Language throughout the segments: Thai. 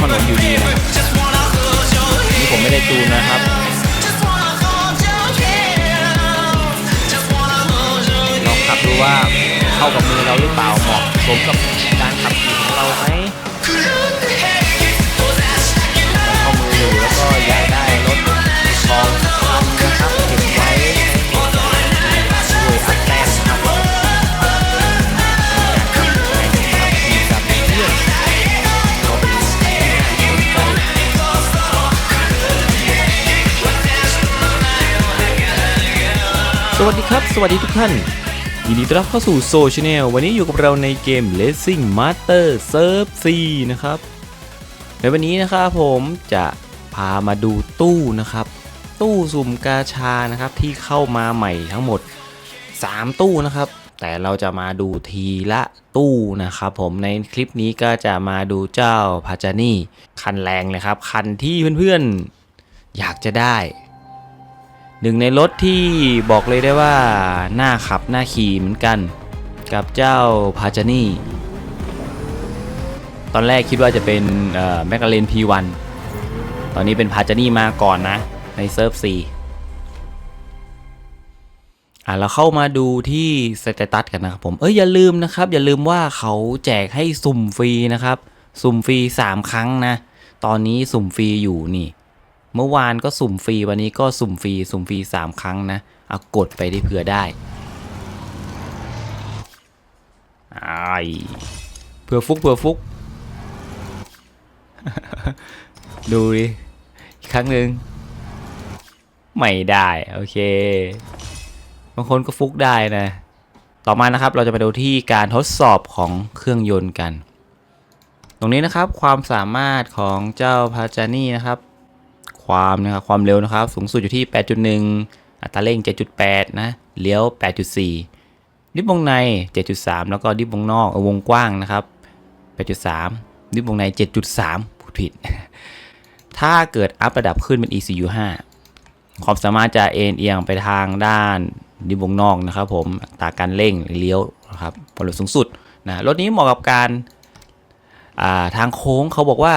ขาะถนมอยู่ดีนะนี่ผมไม่ได้จูนนะครับลองขับดูว่าเข้ากับมือเราหรือเปล่าเหมาะสมกับการขับขี่ของเราไหม สวัสดีครับ สวัสดีทุกท่าน ยินดีต้อนรับเข้าสู่โซชแนลวันนี้อยู่กับเราในเกม Racing Master Serve C นะครับ ในวันนี้นะครับผมจะพามาดูตู้นะครับ ตู้สุ่มกาชานะครับที่เข้ามาใหม่ทั้งหมด 3 ตู้นะครับ แต่เราจะมาดูทีละตู้นะครับผมในคลิปนี้ก็จะมาดูเจ้าพาจานี่คันแรงเลยครับ คันที่เพื่อนๆ อยากจะได้ หนึ่งในรถที่บอกเลยได้ว่าน่าขับน่าขี่เหมือนกัน กับเจ้าพาจานี่ตอนแรกคิดว่าจะเป็นแมกกาเลน P1 ตอนนี้เป็นพาจานี่มาก่อนนะ ในเซิร์ฟ C อะเราเข้ามาดูที่สเตตัสกันนะครับผม เอ้ยอย่าลืมนะครับ อย่าลืมว่าเขาแจกให้สุ่มฟรีนะครับ สุ่มฟรี 3 ครั้งนะ ตอนนี้สุ่มฟรีอยู่นี่ เมื่อวานก็สุ่มฟรีวันนี้ก็สุ่มฟรีสุ่มฟรี3 ครั้งนะเอากดไปได้เผื่อได้ไอายเผื่อฟุกเผื่อฟุก ดูดิอีกครั้งหนึ่งไม่ได้ โอเค บางคนก็ฟุกได้นะ ต่อมานะครับเราจะไปดูที่การทดสอบของเครื่องยนต์กัน ตรงนี้นะครับความสามารถของเจ้าพาจานี่นะครับ ความนะครับความเร็วนะครับ สูงสุดอยู่ที่ 8.1 อัตราเร่ง 7.8 นะเลี้ยว 8.4 ดิฟวงใน 7.3 แล้วก็ดิฟวงนอกวงกว้างนะครับ 8.3 ดิฟวงใน 7.3พูดผิด ถ้าเกิดอัพระดับขึ้นเป็น ECU 5 ความสามารถจะเอ็นเอียงไปทางด้านดิฟวงนอกนะครับผมอัตราการเร่งเลี้ยวนะครับความเร็วสูงสุดนะรถนี้เหมาะกับการาทางโค้งเขาบอกว่า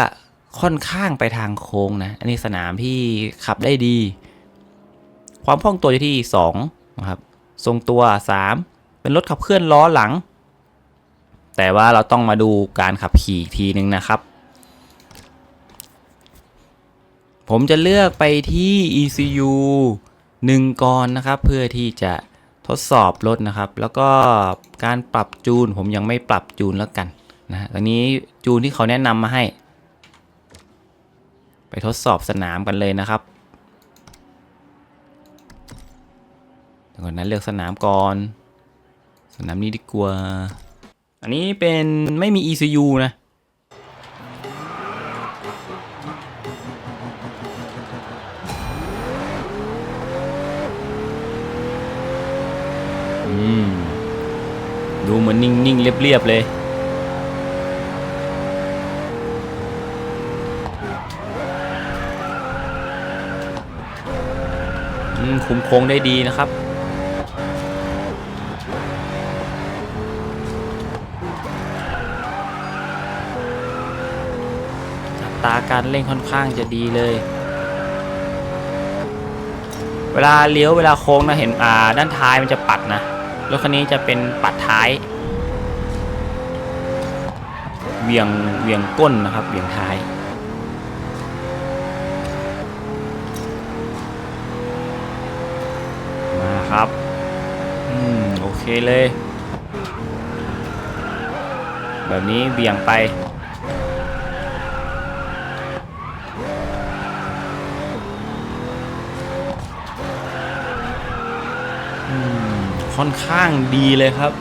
ค่อนข้างไปทางโค้งนะ อันนี้สนามที่ขับได้ดี ความคล่องตัวอยู่ที่2นะครับ ทรงตัว 3 เป็นรถขับเคลื่อนล้อหลัง แต่ว่าเราต้องมาดูการขับขี่อีกทีนึงนะครับ ผมจะเลือกไปที่ ECU 1ก่อนนะครับ เพื่อที่จะทดสอบรถนะครับ แล้วก็การปรับจูนผมยังไม่ปรับจูนแล้วกันนะตอนนี้จูนที่เขาแนะนำมาให้ ไปทดสอบสนามกันเลยนะครับก่อนนั้นเลือกสนามก่อน สนามนี้ดีกว่า อันนี้เป็นไม่มี ECU นะดูเหมือนนิ่งๆ เรียบๆเลย คุมโค้งได้ดีนะครับอัตราการเร่งค่อนข้างจะดีเลย เวลาเลี้ยวเวลาโค้งนะเห็นอ่าด้านท้ายมันจะปัดนะรถคันนี้จะเป็นปัดท้ายเวียงเวียงก้นนะครับเวียงท้าย มาครับ อืม โอ เคเลย แบบนี้เบี่ยงไป ค่อนข้างดีเลยครับ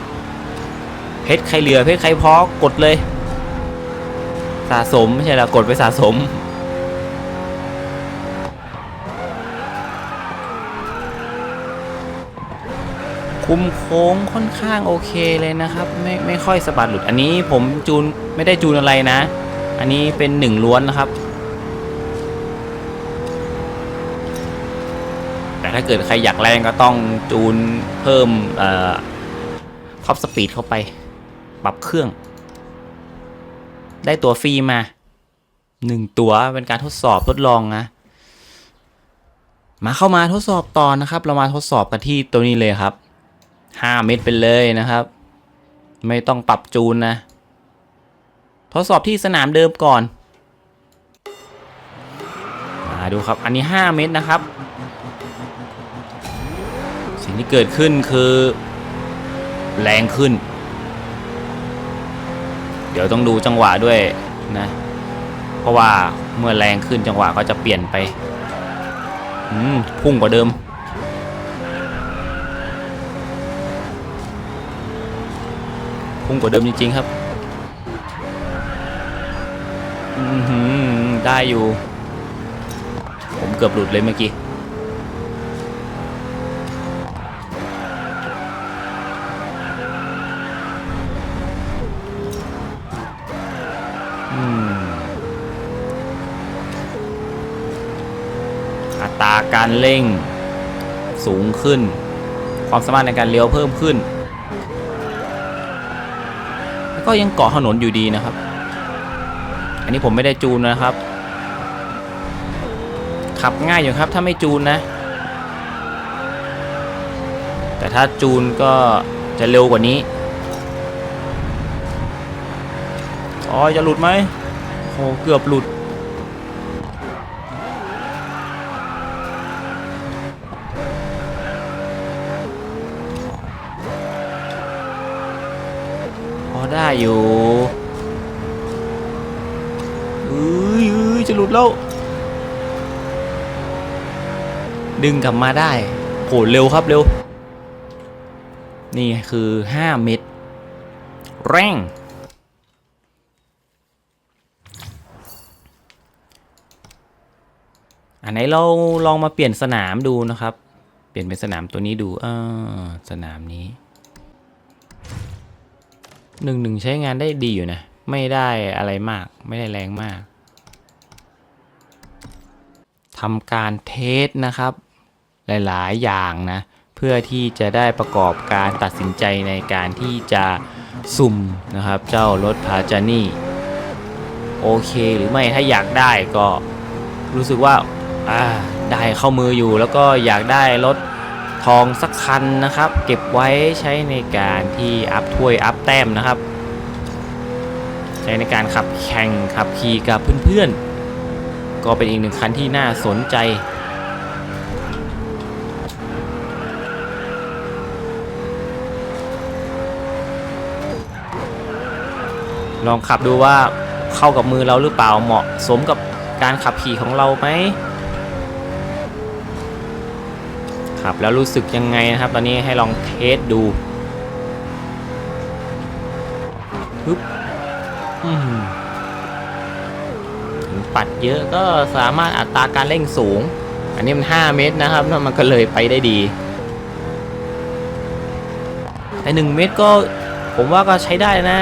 เพชรใครเหลือเพชรใครพอกดเลย สะสม ไม่ใช่ละกดไปสะสม คุมโค้งค่อนข้างโอเคเลยนะครับ ไม่ไม่ค่อยสะบัดหลุด อันนี้ผมจูนไม่ได้จูนอะไรนะ อันนี้เป็นหนึ่งล้วนนะครับ แต่ถ้าเกิดใครอยากแรงก็ต้องจูนเพิ่มเอ่อท็อปสปีดเข้าไป ปรับเครื่อง ได้ตัวฟรีมาหนึ่งตัวเป็นการทดสอบทดลองนะมาเข้ามาทดสอบต่อนะครับ เรามาทดสอบกันที่ตัวนี้เลยครับ 5 เม็ดไปเลยนะครับ ไม่ต้องปรับจูนนะ ทดสอบที่สนามเดิมก่อนมาดูครับ อันนี้ 5 เม็ดนะครับ สิ่งที่เกิดขึ้นคือ แรงขึ้น เดี๋ยวต้องดูจังหวะด้วยนะ เพราะว่าเมื่อแรงขึ้นจังหวะก็จะเปลี่ยนไป พุ่งกว่าเดิม พุ่งกว่าเดิมจริง ๆ ครับอือหือได้อยู่ ผมเกือบหลุดเลยเมื่อกี้ อัตราการเร่งสูงขึ้น ความสามารถในการเลี้ยวเพิ่มขึ้น ก็ยังเกาะถนนอยู่ดีนะครับ อันนี้ผมไม่ได้จูนนะครับ ขับง่ายอยู่ครับถ้าไม่จูนนะ แต่ถ้าจูนก็จะเร็วกว่านี้อ๋อจะหลุดไหมโอ้เกือบหลุด ได้อยู่เอ้ยเอ้ยจะหลุดแล้ว ดึงกลับมาได้โหเร็วครับเร็ว นี่คือ 5 เม็ดแรงอันไหนเราลองมาเปลี่ยนสนามดูนะครับ เปลี่ยนเป็นสนามตัวนี้ดูอ่าสนามนี้ หนึ่งหนึ่งใช้งานได้ดีอยู่นะ ไม่ได้อะไรมาก ไม่ได้แรงมากทำการเทสนะครับ หลายๆ อย่างนะ เพื่อที่จะได้ประกอบการตัดสินใจในการที่จะสุ่มนะครับ เจ้ารถพาจานี่โอเคหรือไม่ถ้าอยากได้ก็รู้สึกว่าอ่าได้เข้ามืออยู่แล้วก็อยากได้รถ องสักคันนะครับ เก็บไว้ใช้ในการที่อัพถ้วยอัพแต้มนะครับ ใช้ในการขับแข่งขับขี่กับเพื่อนๆ ก็เป็นอีกหนึ่งคันที่น่าสนใจลองขับดูว่าเข้ากับมือเราหรือเปล่าเหมาะสมกับการขับขี่ของเราไหม ขับแล้วรู้สึกยังไงนะครับ ตอนนี้ให้ลองเทสดูปึ๊บปัดเยอะก็สามารถอัตราการเร่งสูง อันนี้มัน 5 เมตรนะครับแล้วมันก็เลยไปได้ดีแต่1เมตรก็ผมว่าก็ใช้ได้นะ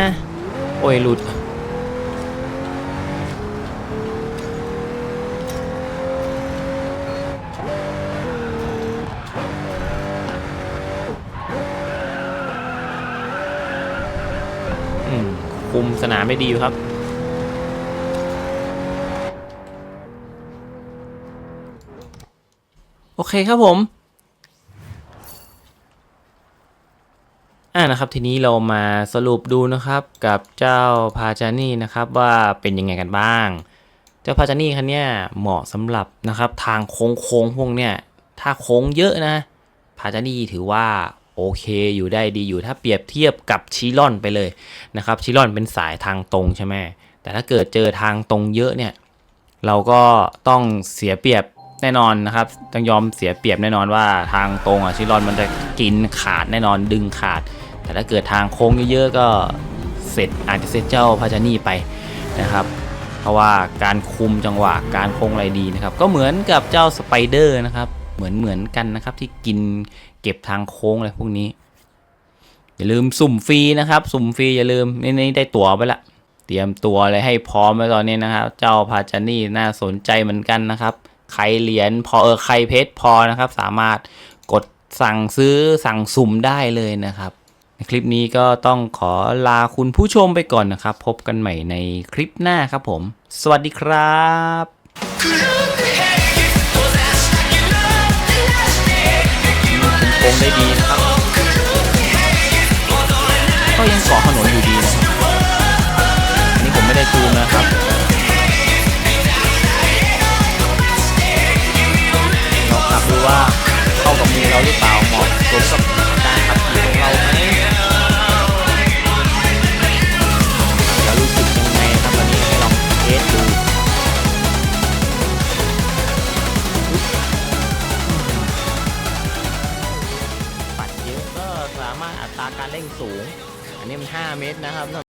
โอ้ยหลุด มสนามไม่ดีอยู่ครับ โอเคครับผม อ่านะครับทีนี้เรามาสรุปดูนะครับกับเจ้าพาจานี่นะครับว่าเป็นยังไงกันบ้าง เจ้าพาจานี่คันเนี้ยเหมาะสำหรับนะครับทางโค้งโค้งพวกเนี้ยถ้าโค้งเยอะนะพาจานี่ถือว่า โอเคอยู่ได้ดีอยู่ถ้าเปรียบเทียบกับชิลอนไปเลยนะครับชิลอนเป็นสายทางตรงใช่ไหมแต่ถ้าเกิดเจอทางตรงเยอะเนี่ยเราก็ต้องเสียเปรียบแน่นอนนะครับต้องยอมเสียเปรียบแน่นอนว่าทางตรงอะชิลอนมันจะกินขาดแน่นอนดึงขาด แต่ถ้าเกิดทางโค้งเยอะๆก็เสร็จอาจจะเสร็จเจ้าพาจานี่ไปนะครับ เพราะว่าการคุมจังหวะการโค้งอะไรดีนะครับ ก็เหมือนกับเจ้าสไปเดอร์นะครับเหมือนเหมือนกันนะครับที่กิน เก็บทางโค้งอะไรพวกนี้ อย่าลืมสุ่มฟรีนะครับ สุ่มฟรีอย่าลืมนี่ได้ตั๋วไปละเตรียมตัวอะไรให้พร้อมไว้ตอนนี้นะครับ เจ้าพาจานี่น่าสนใจเหมือนกันนะครับ ใครเหรียญพอเออใครเพชรพอนะครับ สามารถกดสั่งซื้อสั่งสุ่มได้เลยนะครับคลิปนี้ก็ต้องขอลาคุณผู้ชมไปก่อนนะครับ พบกันใหม่ในคลิปหน้าครับผม สวัสดีครับ งได้ดีนะครับ ก็ยังเกาะถนนอยู่ดีนะครับอันนี้ผมไม่ได้จูงนะครับเราขับดูว่าเข้ากับมือเราหรือเปล่า